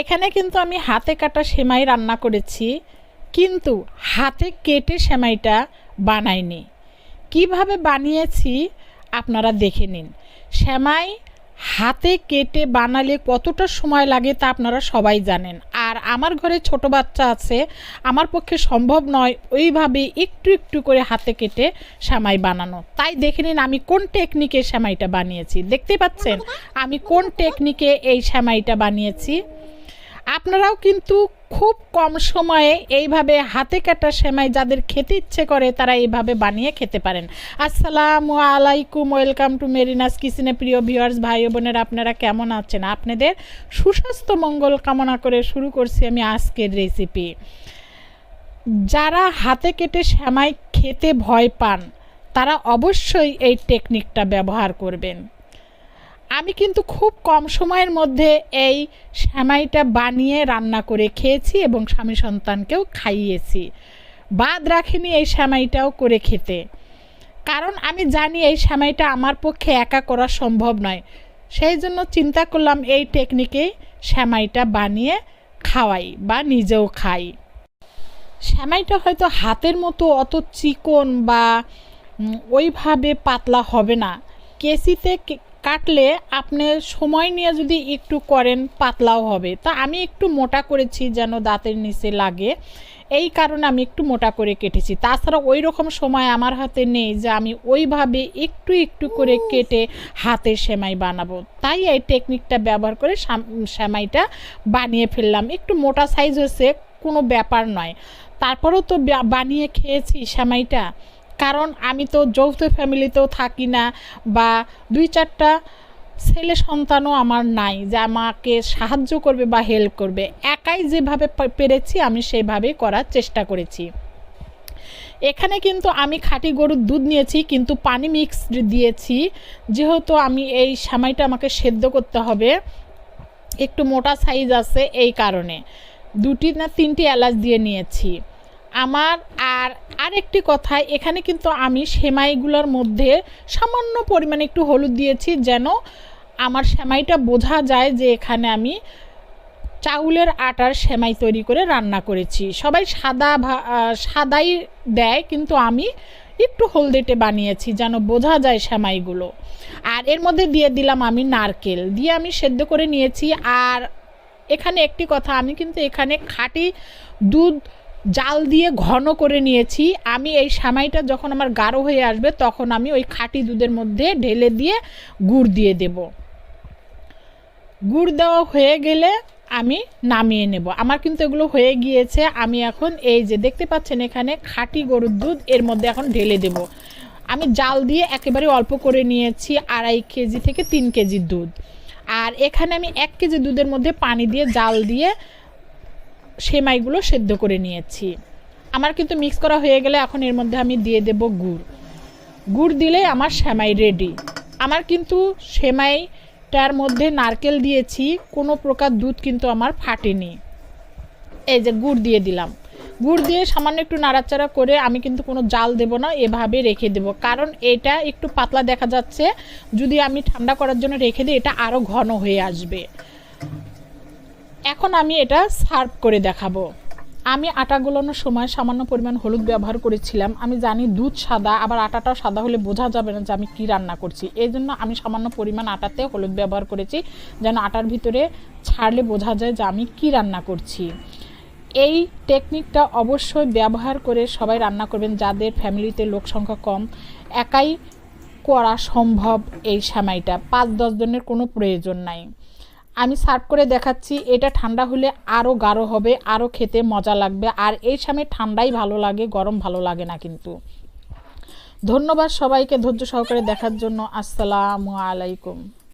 এখানে কিন্তু আমি হাতে কাটা সেমাই রান্না করেছি, কিন্তু হাতে কেটে সেমাইটা বানাইনি। কীভাবে বানিয়েছি আপনারা দেখে নিন। সেমাই হাতে কেটে বানালে কতটা সময় লাগে তা আপনারা সবাই জানেন। আর আমার ঘরে ছোট বাচ্চা আছে, আমার পক্ষে সম্ভব নয় ওইভাবে একটু একটু করে হাতে কেটে সেমাই বানানো। তাই দেখে নিন আমি কোন টেকনিকে সেমাইটা বানিয়েছি। দেখতে পাচ্ছেন? আমি কোন টেকনিকে এই সেমাইটা বানিয়েছি? আপনারাও কিন্তু খুব কম সময়ে এইভাবে হাতে কাটা সেমাই যাদের খেতে ইচ্ছে করে, তারা এইভাবে বানিয়ে খেতে পারেন। আসসালামু আলাইকুম, ওয়েলকাম টু মেরিনাস কিচেনে। প্রিয় ভিউয়ার্স, ভাই বোনেরা, আপনারা কেমন আছেন? আপনাদের সুস্বাস্থ্য মঙ্গল কামনা করে শুরু করছি আমি আজকের রেসিপি যারা হাতে কেটে সেমাই খেতে ভয় পান, তারা অবশ্যই এই টেকনিকটা ব্যবহার করবেন। আমি কিন্তু খুব কম সময়ের মধ্যে এই সেমাইটা বানিয়ে রান্না করে খেয়েছি এবং স্বামী সন্তানকেও খাইয়েছি। বাদ রাখিনি এই সেমাইটাও করে খেতে। কারণ আমি জানি এই সেমাইটা আমার পক্ষে একা করা সম্ভব নয়। সেই জন্য চিন্তা করলাম এই টেকনিকে সেমাইটা বানিয়ে খাওয়াই বা নিজেও খাই। সেমাইটা হয়তো হাতের মতো অত চিকন বা ওইভাবে পাতলা হবে না। কেসিতে কাটলে আপনি সময় নিয়ে যদি একটু করেন পাতলাও হবে। তা আমি একটু মোটা করেছি যেন দাঁতের নিচে লাগে। এই কারণে আমি একটু মোটা করে কেটেছি। তাছাড়া ওই রকম সময় আমার হাতে নেই যে আমি ওইভাবে একটু একটু করে কেটে হাতে সেমাই বানাবো। তাই এই টেকনিকটা ব্যবহার করে সাম- সেমাইটা বানিয়ে ফেললাম। একটু মোটা সাইজ হয়েছে কোনো ব্যাপার নয়। তারপরেও তো বানিয়ে খেয়েছি সেমাইটা। কারণ আমি তো যৌথ ফ্যামিলিতেও থাকি না বা দুই চারটা ছেলে সন্তানও আমার নাই যে আমাকে সাহায্য করবে বা হেল্প করবে। একাই যেভাবে পেরেছি আমি সেইভাবেই করার চেষ্টা করেছি। এখানে কিন্তু আমি খাঁটি গরুর দুধ নিয়েছি, কিন্তু পানি মিক্স দিয়েছি। যেহেতু আমি এই সামাইটা আমাকে সেদ্ধ করতে হবে, একটু মোটা সাইজ আছে এই কারণে। দুটি না তিনটি এলাচ দিয়ে নিয়েছি। আমার আর আরেকটি কথা, এখানে কিন্তু আমি সেমাইগুলোর মধ্যে সামান্য পরিমাণে একটু হলুদ দিয়েছি যেন আমার সেমাইটা বোঝা যায় যে এখানে আমি চাউলের আটার সেমাই তৈরি করে রান্না করেছি। সবাই সাদা সাদাই দেয়, কিন্তু আমি একটু হলদেটে বানিয়েছি যেন বোঝা যায় সেমাইগুলো। আর এর মধ্যে দিয়ে দিলাম আমি নারকেল, দিয়ে আমি সেদ্ধ করে নিয়েছি। আর এখানে একটি কথা, আমি কিন্তু এখানে খাঁটি দুধ জাল দিয়ে ঘন করে নিয়েছি। আমি এই সামাইটা যখন আমার গাঢ় হয়ে আসবে, তখন আমি ওই খাঁটি দুধের মধ্যে ঢেলে দিয়ে গুড় দিয়ে দেবো। গুড় দেওয়া হয়ে গেলে আমি নামিয়ে নেব। আমার কিন্তু এগুলো হয়ে গিয়েছে। আমি এখন এই যে দেখতে পাচ্ছেন এখানে খাঁটি গরুর দুধ, এর মধ্যে এখন ঢেলে দেব। আমি জাল দিয়ে একেবারে অল্প করে নিয়েছি, আড়াই কেজি থেকে তিন কেজি দুধ। আর এখানে আমি এক কেজি দুধের মধ্যে পানি দিয়ে জাল দিয়ে সেমাইগুলো সেদ্ধ করে নিয়েছি। আমার কিন্তু মিক্স করা হয়ে গেলে এখন এর মধ্যে আমি দিয়ে দেব গুড়। গুড় দিলেই আমার সেমাই রেডি আমার কিন্তু সেমাইটার মধ্যে নারকেল দিয়েছি, কোনো প্রকার দুধ কিন্তু আমার ফাটেনি। এই যে গুড় দিয়ে দিলাম। গুড় দিয়ে সামান্য একটু নাড়াচাড়া করে আমি কিন্তু কোনো জাল দেব না, এভাবে রেখে দেব। কারণ এটা একটু পাতলা দেখা যাচ্ছে। যদি আমি ঠান্ডা করার জন্য রেখে দিই, এটা আরও ঘন হয়ে আসবে। এখন আমি এটা সার্ভ করে দেখাবো। আমি আটা গোলানোর সময় সামান্য পরিমাণ হলুদ ব্যবহার করেছিলাম। আমি জানি দুধ সাদা, আবার আটাটাও সাদা হলে বোঝা যাবে না যে আমি কি রান্না করছি। এই জন্য আমি সামান্য পরিমাণ আটাতে হলুদ ব্যবহার করেছি, যেন আটার ভিতরে ছাড়লে বোঝা যায় যে আমি কি রান্না করছি। এই টেকনিকটা অবশ্যই ব্যবহার করে সবাই রান্না করবেন, যাদের ফ্যামিলিতে লোক সংখ্যা কম। একাই করা সম্ভব এই সেমাইটা পাঁচ দশ জনের কোনো প্রয়োজন নাই। আমি সার্ভ করে দেখাচ্ছি, এটা ঠান্ডা হলে আরও গাঢ় হবে আরও খেতে মজা লাগবে। আর এই সময় ঠান্ডাই ভালো লাগে, গরম ভালো লাগে না কিন্তু। ধন্যবাদ সবাইকে ধৈর্য সহকারে দেখার জন্য। আসসালামু আলাইকুম।